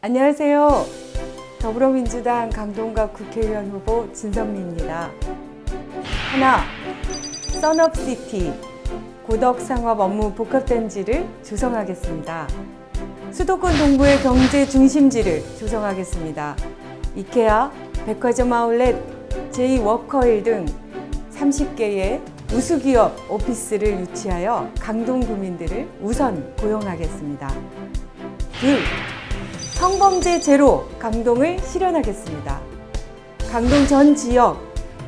안녕하세요. 더불어민주당 강동갑 국회의원 후보 진선미입니다. 하나, 썬업시티 고덕상업 업무 복합단지를 조성하겠습니다. 수도권 동부의 경제 중심지를 조성하겠습니다. 이케아, 백화점 아울렛, 제2워커힐 등 30개의 우수기업 오피스를 유치하여 강동 구민들을 우선 고용하겠습니다. 둘, 성범죄 제로 강동을 실현하겠습니다. 강동 전 지역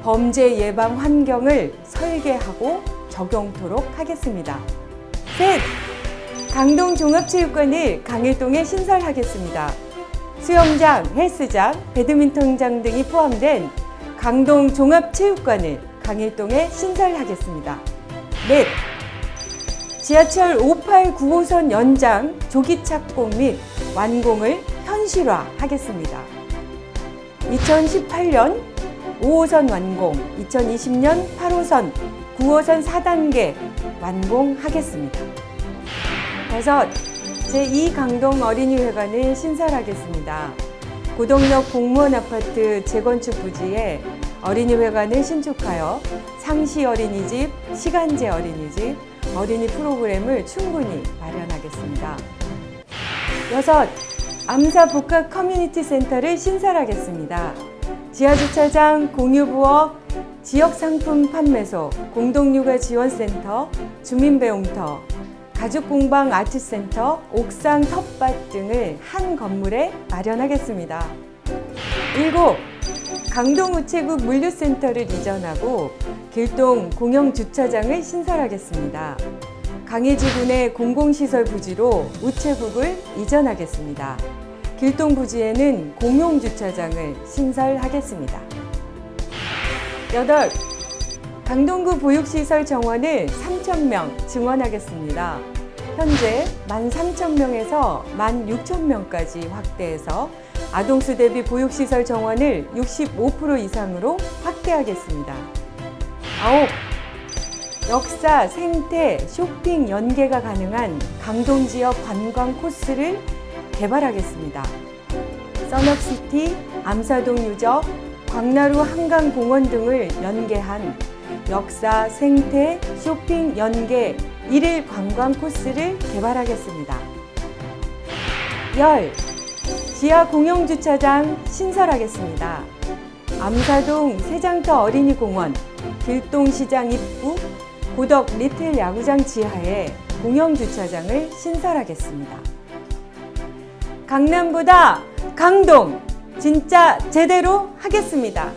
범죄 예방 환경을 설계하고 적용토록 하겠습니다. 셋, 강동 종합체육관을 강일동에 신설하겠습니다. 수영장, 헬스장, 배드민턴장 등이 포함된 강동 종합체육관을 강일동에 신설하겠습니다. 넷, 지하철 58, 9호선 연장 조기 착공 및 완공을 현실화하겠습니다. 2018년 5호선 완공, 2020년 8호선, 9호선 4단계 완공하겠습니다. 다섯, 제2강동 어린이회관을 신설하겠습니다. 고덕역 공무원 아파트 재건축 부지에 어린이회관을 신축하여 상시 어린이집, 시간제 어린이집, 어린이 프로그램을 충분히 마련하겠습니다. 여섯, 암사 복합 커뮤니티 센터를 신설하겠습니다. 지하주차장, 공유부엌, 지역상품 판매소, 공동육아 지원센터, 주민배움터, 가죽공방 아트센터, 옥상 텃밭 등을 한 건물에 마련하겠습니다. 일곱, 강동우체국 물류센터를 이전하고 길동 공영주차장을 신설하겠습니다. 강해지군의 공공시설 부지로 우체국을 이전하겠습니다. 길동 부지에는 공용 주차장을 신설하겠습니다. 여덟, 강동구 보육시설 정원을 3,000명 증원하겠습니다. 현재 13,000명에서 16,000명까지 확대해서 아동수 대비 보육시설 정원을 65% 이상으로 확대하겠습니다. 아홉, 역사, 생태, 쇼핑 연계가 가능한 강동 지역 관광 코스를 개발하겠습니다. 썬업시티, 암사동 유적, 광나루 한강공원 등을 연계한 역사, 생태, 쇼핑 연계 일일 관광 코스를 개발하겠습니다. 열, 지하 공영주차장 신설하겠습니다. 암사동 세장터 어린이공원, 길동시장 입구, 고덕 리틀 야구장 지하에 공영 주차장을 신설하겠습니다. 강남보다 강동 진짜 제대로 하겠습니다.